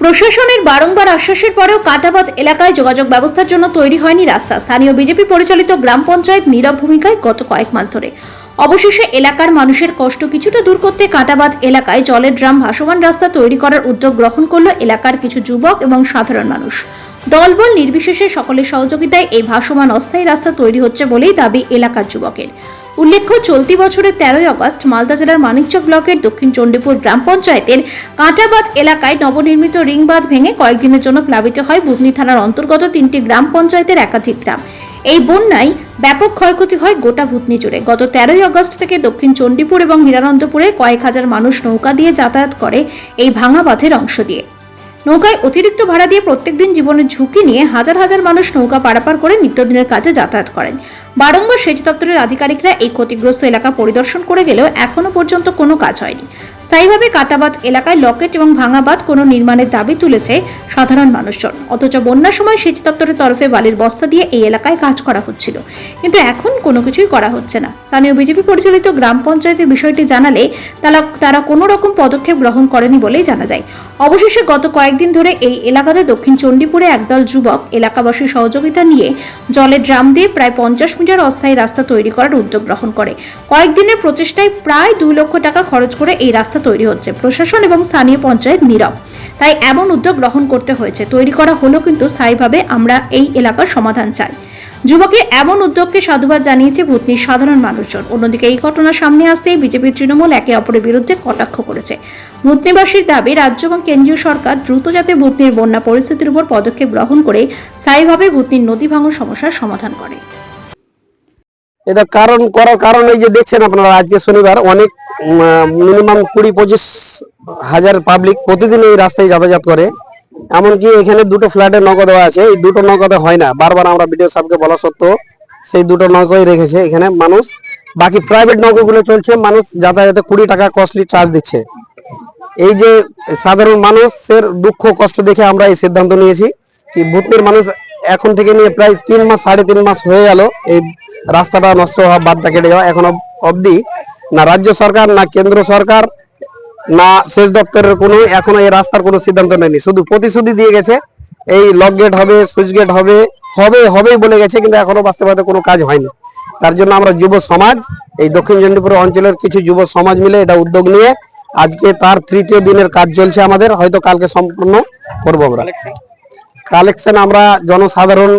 প্রশাসনের বারংবার আশ্বাসের পরেও কাটাবাজ এলাকায় যোগাযোগ ব্যবস্থার জন্য তৈরি হয়নি রাস্তা। স্থানীয় বিজেপি পরিচালিত গ্রাম পঞ্চায়েত নীরব ভূমিকায় গত কয়েক মাস ধরে। অবশেষে এলাকার মানুষের কষ্ট কিছুটা দূর করতে কাটাবাজ এলাকায় জলের ড্রাম ভাসমান রাস্তা তৈরি করার উদ্যোগ গ্রহণ করল এলাকার কিছু যুবক এবং সাধারণ মানুষ। দলবল নির্বিশেষে সকলের সহযোগিতায় এই ভাসমান অস্থায়ী রাস্তা তৈরি হচ্ছে বলেই দাবি এলাকার যুবকের। উল্লেখ্য, চলতি বছরের তেরোই অগস্ট মালদা জেলার মানিকচক ব্লকের দক্ষিণ চণ্ডীপুর গ্রাম পঞ্চায়েতের কাঁটাবাদ এলাকায় নবনির্মিত রিংবাঁধ ভেঙে কয়েকদিনের জন্য প্লাবিত হয় বুধনি থানার অন্তর্গত তিনটি গ্রাম পঞ্চায়েতের একাধিক গ্রাম। এই বন্যায় ব্যাপক ক্ষয়ক্ষতি হয় গোটা ভূতনি জুড়ে। গত তেরোই আগস্ট থেকে দক্ষিণ চণ্ডীপুর এবং হিরানন্দপুরে কয়েক হাজার মানুষ নৌকা দিয়ে যাতায়াত করে এই ভাঙা বাঁধের অংশ দিয়ে। নৌকায় অতিরিক্ত ভাড়া দিয়ে প্রত্যেকদিন জীবনের ঝুঁকি নিয়ে হাজার হাজার মানুষ নৌকা পারাপার করে নিত্যদিনের কাজে যাতায়াত করেন। বারংবার সেচ দপ্তরের আধিকারিকরা এই ক্ষতিগ্রস্ত এলাকা পরিদর্শন করে গেলেও এখনও পর্যন্ত কোনো কাজ হয়নি। স্থায়ীভাবে কাটাবাদ এলাকায় লকেট এবং ভাঙা বাঁধ কোনো নির্মাণের দাবি তুলেছে সাধারণ মানুষজন। অথচ বন্যার সময় সেচ দপ্তরের তরফে বালির বস্তা দিয়ে এই এলাকায় কাজ করা হচ্ছিল। কিন্তু এখন কোনো কিছুই করা হচ্ছে না। স্থানীয় বিজেপি পরিচালিত গ্রাম পঞ্চায়েতের বিষয়টি জানালে তারা তারা কোনো রকম পদক্ষেপ গ্রহণ করেনি বলেই জানা যায়। অবশেষে গত কয়েকদিন ধরে এই এলাকাতে দক্ষিণ চণ্ডীপুরে একদল যুবক এলাকাবাসীর সহযোগিতা নিয়ে জলের ড্রাম দিয়ে প্রায় পঞ্চাশ মিটার অস্থায়ী রাস্তা তৈরি করার উদ্যোগ গ্রহণ করে। কয়েকদিনের প্রচেষ্টায় প্রায় দুই লক্ষ টাকা খরচ করে এই রাস্তা তৈরি হচ্ছে। প্রশাসন এবং স্থানীয় পঞ্চায়েত নীরব। তাই এমন উদ্যোগ গ্রহণ করতে হয়েছে। তৈরি করা হলো কিন্তু স্থায়ীভাবে আমরা এই এলাকার সমাধান চাই। যুবকের এমন উদ্যোগকে সাধুবাদ জানিয়েছে ভূতনির সাধারণ মানুষজন। অন্যদিকে এই ঘটনা সামনে আসতেই বিজেপির তৃণমূল একে অপরের বিরুদ্ধে কটাক্ষ করেছে। ভূতনিবাসীর দাবি, রাজ্য এবং কেন্দ্রীয় সরকার দ্রুত যাতে ভূতনির বন্যা পরিস্থিতির উপর পদক্ষেপ গ্রহণ করে, স্থায়ীভাবে ভূতনির নদী ভাঙন সমস্যার সমাধান করে। এটা কারণ করার কারণ এই যে দেখছেন আপনারা, আজকে শনিবার অনেক মিনিমাম কুড়ি পঁচিশ হাজার পাবলিক প্রতিদিন এই রাস্তায় যাতায়াত করে। এমনকি এখানে দুটো ফ্ল্যাটের নৌকা দেওয়া আছে, এই দুটো নৌকাতে হয় না। বারবার আমরা বিডিও সাহেবকে বলা সত্ত্বেও সেই দুটো নৌকাই রেখেছে। এখানে মানুষ, বাকি প্রাইভেট নৌকাগুলো চলছে, মানুষ যাতায়াতে কুড়ি টাকা কস্টলি চার্জ দিচ্ছে। এই যে সাধারণ মানুষের দুঃখ কষ্ট দেখে আমরা এই সিদ্ধান্ত নিয়েছি, কি ভূতনির মানুষ এখন থেকে নিয়ে প্রায় তিন মাস, সাড়ে তিন মাস হয়ে গেল। এই রাস্তাটা নষ্ট হওয়া বাদটা কেটে যাওয়া এখন অবধি। না রাজ্য সরকার, না কেন্দ্র সরকার, না সেচ দপ্তরের কোনো, এখনও এই রাস্তার কোনো সিদ্ধান্ত নেয়নি। শুধু প্রতিশ্রুতি দিয়ে গেছে, এই লক গেট হবে সুইচ গেট হবে হবে, হবেই বলে গেছে, কিন্তু এখনও বাস্তবায়িত কোনো কাজ হয়নি। তার জন্য আমরা যুব সমাজ, এই দক্ষিণ চন্ডীপুর অঞ্চলের কিছু যুব সমাজ মিলে এটা উদ্যোগ নিয়ে আজকে তার তৃতীয় দিনের কাজ চলছে আমাদের। হয়তো কালকে সম্পূর্ণ করব আমরা। কালেকশন আমরা জনসাধারণ,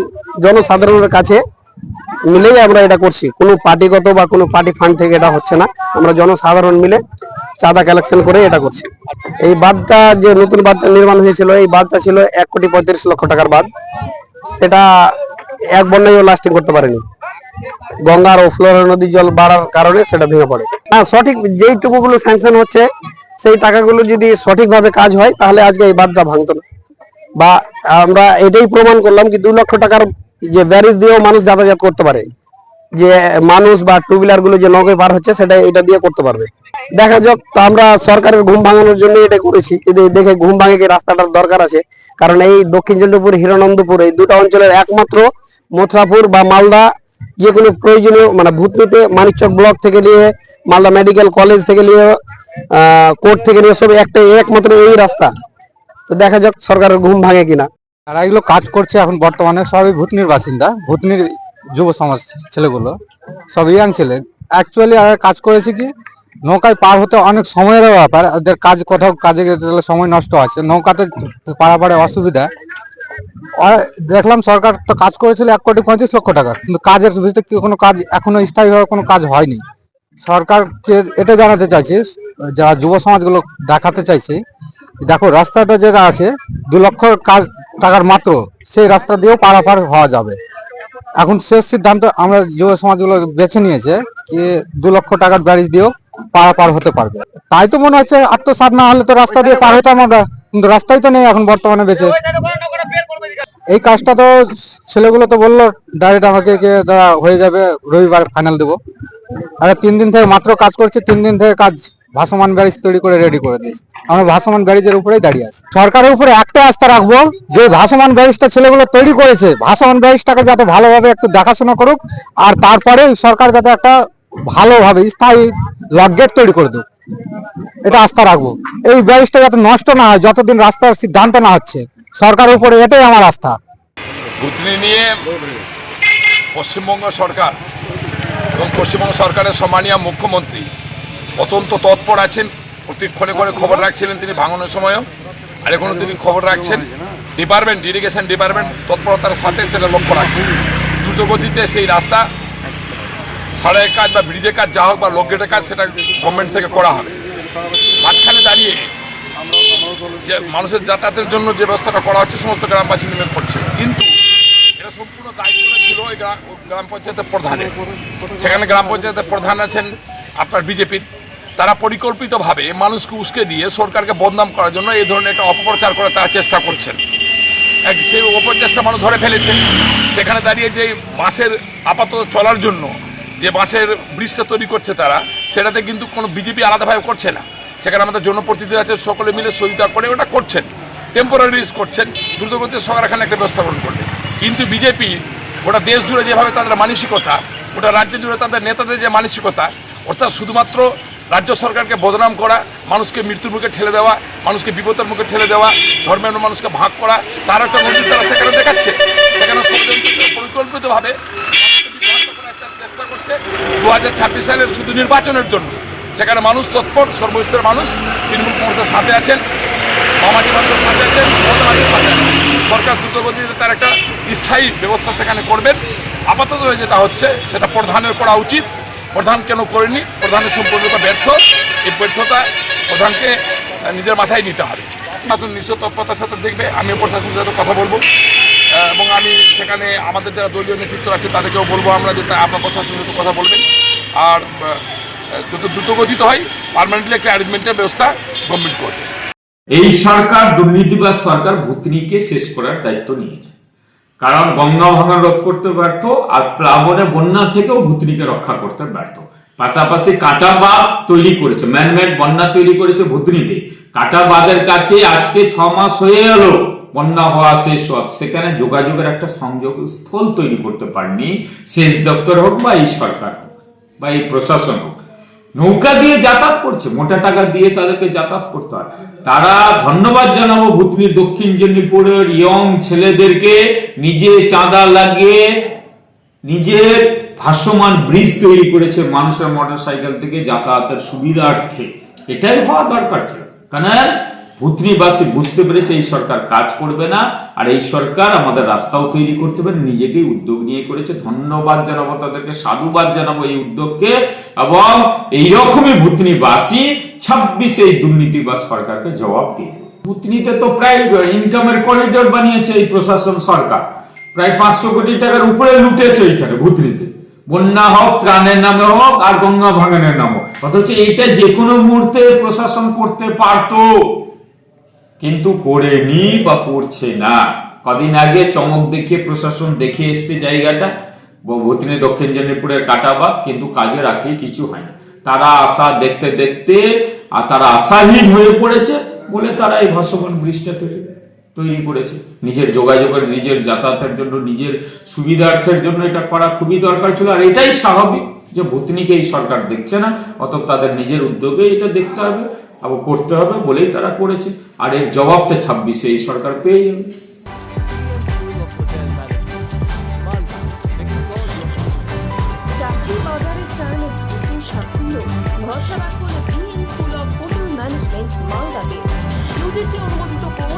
জনসাধারণের কাছে মিলেই আমরা এটা করছি। কোনো পার্টিগত বা কোনো পার্টি ফান্ড থেকে এটা হচ্ছে না। আমরা জনসাধারণ মিলে চাঁদা কালেকশন করে এটা করছি। এই বাঁধটা যে নতুন বাঁধটা নির্মাণ হয়েছিল, এই বাঁধটা ছিল এক কোটি পঁয়ত্রিশ লক্ষ টাকার বাঁধ। সেটা এক বন্যায়ও লাস্টিং করতে পারেনি। গঙ্গার ও ফ্লোরা নদীর জল বাড়ার কারণে সেটা ভেঙে পড়ে। না, সঠিক যেইটুকুগুলো স্যাংশন হচ্ছে, সেই টাকাগুলো যদি সঠিকভাবে কাজ হয়, তাহলে আজকে এই বাঁধটা ভাঙতো না। বা আমরা এটাই প্রমাণ করলাম কি দু লক্ষ টাকার যে ব্যারিজ দিয়েও মানুষ যাতায়াত করতে পারে। যে মানুষ বা টু হুইলারগুলো যে নৌকায় পার হচ্ছে, সেটা এটা দিয়ে করতে পারবে। দেখা যাক, তো আমরা সরকারের ঘুম ভাঙানোর জন্য এটা করেছি। যদি দেখে ঘুম ভাঙে কি রাস্তাটার দরকার আছে? কারণ এই দক্ষিণ চন্দ্রপুর হিরানন্দপুর এই দুটো অঞ্চলের একমাত্র মথুরাপুর বা মালদা যে কোনো প্রয়োজনীয় মানে ভূতনিতে মানিকচক ব্লক থেকে নিয়ে, মালদা মেডিকেল কলেজ থেকে নিয়ে কোর্ট থেকে নিয়ে, সব একটা, একমাত্র এই রাস্তা। তো দেখা যাক সরকারের ঘুম ভাঙে কিনা। আর এগুলো কাজ করছে এখন বর্তমানে, সবই ভূতনির বাসিন্দা, ভূতনির যুব সমাজ ছেলেগুলো সব ইয়াং ছেলে। অ্যাকচুয়ালি আর কাজ করেছে কি, নৌকায় পার হতে অনেক সময়ের ব্যাপার, ওদের কাজ কোথাও কাজে গেলে সময় নষ্ট আছে, নৌকাতে পারাপারে অসুবিধা। দেখলাম সরকার তো কাজ করেছিল এক কোটি পঁয়ত্রিশ লক্ষ টাকা, কিন্তু কাজের ভিতরে কোনো কাজ, এখনও স্থায়ীভাবে কোনো কাজ হয়নি। সরকারকে এটা জানাতে চাইছি, যারা যুব সমাজগুলো দেখাতে চাইছে দেখো, রাস্তাটা যেটা আছে, দু লক্ষ টাকার মাত্র, সেই রাস্তা দিয়েও পারাপার হওয়া যাবে। এখন শেষ সিদ্ধান্ত আমরা যুব সমাজগুলো বেছে নিয়েছে কি দু লক্ষ টাকার ব্যারিজ দিয়েও পারাপার হতে পারবে। তাই তো মনে হচ্ছে আত্মসাত না হলে তো রাস্তা দিয়ে পার হতাম আমরা, কিন্তু রাস্তাই তো নেই এখন বর্তমানে বেঁচে। এই কাজটা তো ছেলেগুলো তো বলল, ডাইরেক্ট আমাকে দাদা হয়ে যাবে, রবিবার ফাইনাল দেবো। আর তিন দিন থেকে মাত্র কাজ করছি, তিন দিন থেকে কাজ ভাসমান ব্যারিজ তৈরি করে রেডি করে দিয়েছি। আমরা ভাসমান ব্যারিজের উপরেই দাঁড়িয়ে আছি। সরকারের উপরে একটা আস্থা রাখব, যে ভাসমান ব্যারিজটা ছেলেগুলো তৈরি করেছে, ভাসমান ব্যারিজটাকে যাতে ভালোভাবে একটু দেখাশোনা করুক, আর তারপরে সরকার যাতে একটা ভালোভাবে স্থায়ী লকগেট তৈরি করে দেয় এটা আস্থা রাখব। এই ব্যারিজটা যাতে নষ্ট না হয়, যতদিন রাস্তার সিদ্ধান্ত না হচ্ছে সরকারের উপরে এটাই আমার আস্থা। নিয়ে পশ্চিমবঙ্গ সরকার এবং পশ্চিমবঙ্গ সরকারের সম্মানীয় মুখ্যমন্ত্রী অত্যন্ত তৎপর আছেন। প্রতিক্ষণে করে খবর রাখছিলেন তিনি ভাঙনের সময়ও। আর এখনও তিনি খবর রাখছেন। ডিপার্টমেন্ট, ইরিগেশন ডিপার্টমেন্ট তৎপরতার সাথে সেটা লক্ষ্য রাখছেন। দ্রুতগতিতে সেই রাস্তা সাড়াই কাজ বা ব্রিজের কাজ যা হোক বা লোকগেটের কাজ, সেটা গভর্নমেন্ট থেকে করা হবে। মাঝখানে দাঁড়িয়ে যে মানুষের যাতায়াতের জন্য যে ব্যবস্থাটা করা হচ্ছে, সমস্ত গ্রামবাসী মিলে করছে কিন্তু এটা সম্পূর্ণ দায়িত্ব ছিল ওই গ্রাম পঞ্চায়েতের প্রধানের। সেখানে গ্রাম পঞ্চায়েতের প্রধান আছেন আপনার বিজেপির তারা পরিকল্পিতভাবে মানুষকে উস্কে দিয়ে সরকারকে বদনাম করার জন্য এই ধরনের একটা অপপ্রচার করে তারা চেষ্টা করছেন। এক সেই অপচেষ্টা মানুষ ধরে ফেলেছে। সেখানে দাঁড়িয়ে যে বাসের আপাতত চলার জন্য যে বাসের ব্রিজটা তৈরি করছে তারা, সেটাতে কিন্তু কোনো বিজেপি আলাদাভাবে করছে না। সেখানে আমাদের জনপ্রতিনিধি আছে, সকলে মিলে সহযোগিতা করে ওটা করছেন। টেম্পোরারিজ করছেন, দ্রুতগতিতে সরকার এখানে একটা ব্যবস্থা গ্রহণ করবে কিন্তু বিজেপি গোটা দেশ জুড়ে যেভাবে তাদের মানসিকতা, গোটা রাজ্য জুড়ে তাদের নেতাদের যে মানসিকতা, অর্থাৎ শুধুমাত্র রাজ্য সরকারকে বদনাম করা, মানুষকে মৃত্যুর মুখে ঠেলে দেওয়া, মানুষকে বিপদের মুখে ঠেলে দেওয়া, ধর্মের মানুষকে ভাগ করা, তার একটা মন্দির তারা সেখানে দেখাচ্ছে। সেখানে পরিকল্পিতভাবে চেষ্টা করছে দু হাজার ছাব্বিশ সালের শুধু নির্বাচনের জন্য। সেখানে মানুষ তৎপর, সর্বস্তরের মানুষ তৃণমূল কংগ্রেসের সাথে আছেন, মামাজি মানুষের সাথে আছেন সাথে আছেন। সরকার দ্রুতগতিতে তার একটা স্থায়ী ব্যবস্থা সেখানে করবেন। আপাতত যেটা হচ্ছে, সেটা প্রধানের করা উচিত। প্রধান কেন করেনি? প্রধানের সম্পূর্ণরূপে ব্যর্থ, এই ব্যর্থতা প্রধানকে নিজের মাথায় নিতে হবে। নতুন নিশ্চয় তৎপরতার সাথে দেখবে আমি প্রশাসনের সাথে কথা বলব। এবং আমি সেখানে আমাদের যারা দলীয় নেতৃত্ব আছে, তাদেরকেও বলব আমরা যে আপনার প্রশাসনের সাথে কথা বলবেন। আর যত দ্রুতগতিতে হয় পারমানেন্টলি একটা অ্যারেঞ্জমেন্টের ব্যবস্থা গভর্নমেন্ট করবে। এই সরকার দুর্নীতিবাজ সরকার ভূতনিকে শেষ করার দায়িত্ব নিয়েছে। কারণ গঙ্গা ভাঙা রোধ করতে ব্যর্থ, আর প্লাবনে বন্যা থেকেও ভূতনিকে রক্ষা করতে ব্যর্থ। পাশাপাশি কাটা বাঁধ তৈরি করেছে ম্যানমেড বন্যা তৈরি করেছে ভূতনিতে কাটা বাঁধের কাছে আজকে ছ মাস হয়ে গেল, বন্যা হওয়া শেষ হওয়া। সেখানে যোগাযোগের একটা সংযোগ স্থল তৈরি করতে পারেনি, সেচ দপ্তর হোক বা এই সরকার হোক, বা এই প্রশাসন হোক। নৌকা দিয়ে যাতায়াত করছে, মোটা টাকা দিয়ে তাদেরকে যাতায়াত করতে হয়। তারা ধন্যবাদ জানাব ভুতনির দক্ষিণ জেন্নিপুরের ইয়ং ছেলেদেরকে, নিজে চাঁদা লাগিয়ে, নিজের ভাসমান ব্রিজ তৈরি করেছে মানুষের মোটর সাইকেল থেকে যাতায়াতের সুবিধার্থে। এটাই হওয়া দরকার ছিল। কারণ ভূতনিবাসী বুঝতে পেরেছে এই সরকার কাজ করবে না, আর এই সরকার আমাদের রাস্তাও তৈরি করতে পারে, নিজেকেই উদ্যোগ নিয়ে করেছে। ধন্যবাদ জানাব তাদেরকে, সাধুবাদ জানাব এই উদ্যোগকে, এবং এইরকমই ভূতনিবাসী ছাব্বিশে এই দুর্নীতিবাজ সরকারকে জবাব দিয়ে। ভূতনিতে তো প্রায় ইনকামের করিডোর বানিয়েছে এই প্রশাসন সরকার। প্রায় পাঁচশো কোটি টাকার উপরে লুটেছে এইখানে ভূতনিতে। বন্যা হোক, ত্রাণের নামে হোক, আর গঙ্গা ভাঙনের নাম হোক। অথচ এইটা যে কোনো মুহূর্তে প্রশাসন করতে পারতো, কিন্তু করেনি বা করছে না। কদিন আগে চমক দেখিয়ে প্রশাসন দেখে এসছে জায়গাটা। ভূতিনি দক্ষিণ জেনিপুরের কাটাবাদ কিন্তু কাজে রাখি কিছু হয়নি তারা আশা দেখতে দেখতে, আর তারা আশাহীন হয়ে পড়েছে বলে তারা এই ভাসমান ব্রিজটা তৈরি তৈরি করেছে। নিজের যোগাযোগের, নিজের যাতায়াতের জন্য, নিজের সুবিধার্থের জন্য এটা করা খুবই দরকার ছিল। আর এটাই স্বাভাবিক যে ভূতনিকে এই সরকার দেখছে না, অতএব তাদের নিজের উদ্যোগে এটা দেখতে হবে এবং করতে হবে বলেই তারা করেছে। আর এর জবাবটা ছাব্বিশে এই সরকার পেয়ে যাবে। অনুমোদিত